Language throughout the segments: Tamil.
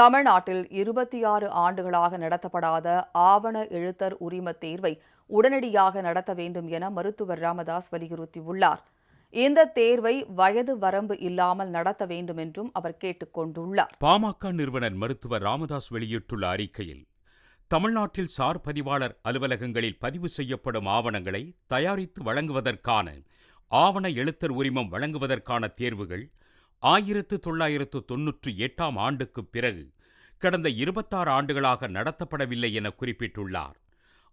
தமிழ்நாட்டில் இருபத்தி ஆறு ஆண்டுகளாக நடத்தப்படாத ஆவண எழுத்தர் உரிம தேர்வை உடனடியாக நடத்த வேண்டும் என மருத்துவர் ராமதாஸ் வலியுறுத்தியுள்ளார். இந்த தேர்வை வயது வரம்பு இல்லாமல் நடத்த வேண்டும் என்றும் அவர் கேட்டுக் கொண்டுள்ளார். பாமக நிறுவனர் மருத்துவர் ராமதாஸ் வெளியிட்டுள்ள அறிக்கையில் தமிழ்நாட்டில் சார் பதிவாளர் அலுவலகங்களில் பதிவு செய்யப்படும் ஆவணங்களை தயாரித்து வழங்குவதற்கான ஆவண எழுத்தர் உரிமம் வழங்குவதற்கான தேர்வுகள் ஆயிரத்து தொள்ளாயிரத்து தொன்னூற்றி எட்டாம் ஆண்டுக்குப் பிறகு கடந்த இருபத்தாறு ஆண்டுகளாக நடத்தப்படவில்லை என குறிப்பிட்டுள்ளார்.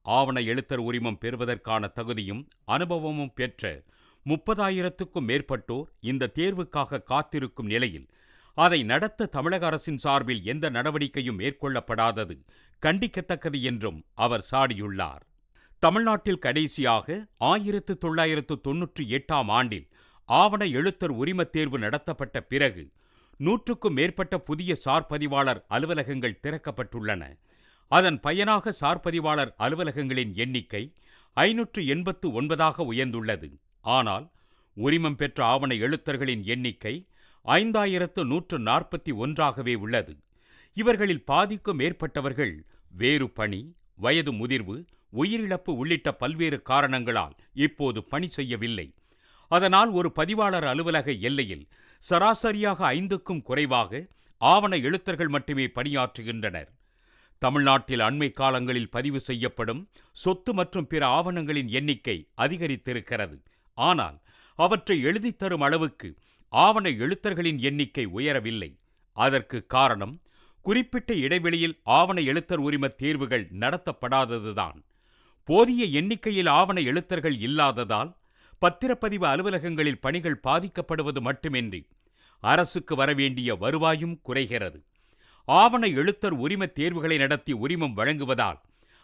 ஆவண எழுத்தர் உரிமம் பெறுவதற்கான தகுதியும் அனுபவமும் பெற்ற முப்பதாயிரத்துக்கும் மேற்பட்டோர் இந்த தேர்வுக்காக காத்திருக்கும் நிலையில் அதை நடத்த தமிழக அரசின் சார்பில் எந்த நடவடிக்கையும் மேற்கொள்ளப்படாதது கண்டிக்கத்தக்கது என்றும் அவர் சாடியுள்ளார். தமிழ்நாட்டில் கடைசியாக ஆயிரத்து தொள்ளாயிரத்து தொன்னூற்றி எட்டாம் ஆண்டில் ஆவண எழுத்தர் உரிமத் தேர்வு நடத்தப்பட்ட பிறகு நூற்றுக்கும் மேற்பட்ட புதிய சார்பதிவாளர் அலுவலகங்கள் திறக்கப்பட்டுள்ளன. அதன் பயனாக சார்பதிவாளர் அலுவலகங்களின் எண்ணிக்கை ஐநூற்று எண்பத்து ஒன்பதாக உயர்ந்துள்ளது. ஆனால் உரிமம் பெற்ற ஆவண எழுத்தர்களின் எண்ணிக்கை ஐந்தாயிரத்து நூற்று நாற்பத்தி ஒன்றாகவே உள்ளது. இவர்களில் பாதிக்கும் மேற்பட்டவர்கள் வேறு பணி வயது முதிர்வு உயிரிழப்பு உள்ளிட்ட பல்வேறு காரணங்களால் இப்போது பணி செய்யவில்லை. அதனால் ஒரு பதிவாளர் அலுவலக எல்லையில் சராசரியாக ஐந்துக்கும் குறைவாக ஆவண எழுத்தர்கள் மட்டுமே பணியாற்றுகின்றனர். தமிழ்நாட்டில் அண்மை காலங்களில் பதிவு செய்யப்படும் சொத்து மற்றும் பிற ஆவணங்களின் எண்ணிக்கை அதிகரித்திருக்கிறது. ஆனால் அவற்றை எழுதித்தரும் அளவுக்கு ஆவண எழுத்தர்களின் எண்ணிக்கை உயரவில்லை. அதற்கு காரணம் குறிப்பிட்ட இடைவெளியில் ஆவண எழுத்தர் உரிம தேர்வுகள் நடத்தப்படாததுதான். போதிய எண்ணிக்கையில் ஆவண எழுத்தர்கள் இல்லாததால் பத்திரப்பதிவு அலுவலகங்களில் பணிகள் பாதிக்கப்படுவது மட்டுமின்றி அரசுக்கு வரவேண்டிய வருவாயும் குறைகிறது. ஆவண எழுத்தர் உரிம தேர்வுகளை நடத்தி உரிமம் வழங்குவதால்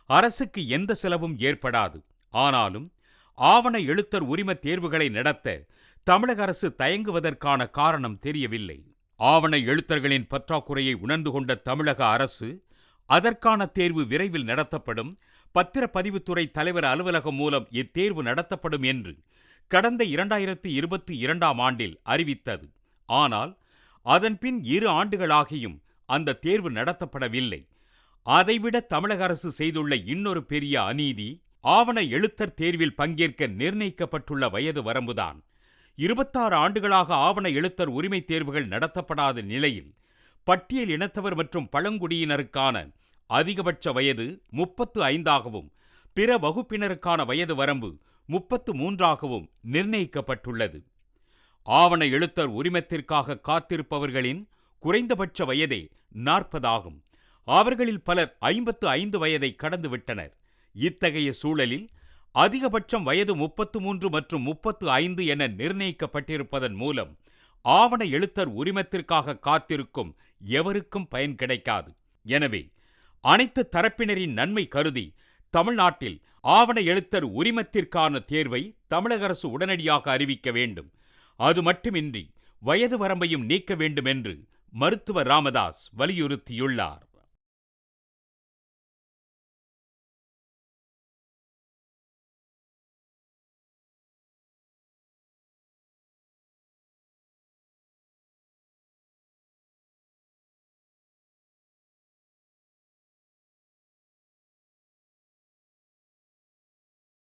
அரசுக்கு எந்த செலவும் ஏற்படாது. ஆனாலும் ஆவண எழுத்தர் உரிம தேர்வுகளை நடத்த தமிழக அரசு தயங்குவதற்கான காரணம் தெரியவில்லை. ஆவண எழுத்தர்களின் பற்றாக்குறையை உணர்ந்து கொண்ட தமிழக அரசு அதற்கான தேர்வு விரைவில் நடத்தப்படும் பத்திரப்பதிவுத்துறை தலைவர் அலுவலகம் மூலம் இத்தேர்வு நடத்தப்படும் என்று கடந்த இரண்டாயிரத்து இருபத்தி இரண்டாம் ஆண்டில் அறிவித்தது. ஆனால் அதன்பின் இரு ஆண்டுகளாகியும் அந்த தேர்வு நடத்தப்படவில்லை. அதைவிட தமிழக அரசு செய்துள்ள இன்னொரு பெரிய அநீதி ஆவண எழுத்தர் தேர்வில் பங்கேற்க நிர்ணயிக்கப்பட்டுள்ள வயது வரம்புதான். இருபத்தாறு ஆண்டுகளாக ஆவண எழுத்தர் உரிமை தேர்வுகள் நடத்தப்படாத நிலையில் பட்டியல் இனத்தவர் மற்றும் பழங்குடியினருக்கான அதிகபட்ச வயது முப்பத்து ஐந்தாகவும் பிற வகுப்பினருக்கான வயது வரம்பு முப்பத்து மூன்றாகவும் நிர்ணயிக்கப்பட்டுள்ளது. ஆவண எழுத்தர் உரிமத்திற்காக காத்திருப்பவர்களின் குறைந்தபட்ச வயதே நாற்பதாகும். அவர்களில் பலர் ஐம்பத்து ஐந்து வயதை கடந்துவிட்டனர். இத்தகைய சூழலில் அதிகபட்சம் வயது முப்பத்து மூன்று மற்றும் முப்பத்து ஐந்து என நிர்ணயிக்கப்பட்டிருப்பதன் மூலம் ஆவண எழுத்தர் உரிமத்திற்காக காத்திருக்கும் எவருக்கும் பயன் கிடைக்காது. எனவே அனைத்து தரப்பினரின் நன்மை கருதி தமிழ்நாட்டில் ஆவண எழுத்தர் உரிமத்திற்கான தேர்வை தமிழக அரசு உடனடியாக அறிவிக்க வேண்டும். அது மட்டுமின்றி வயது வரம்பையும் நீக்க வேண்டும் என்று மருத்துவர் ராமதாஸ் வலியுறுத்தியுள்ளார்.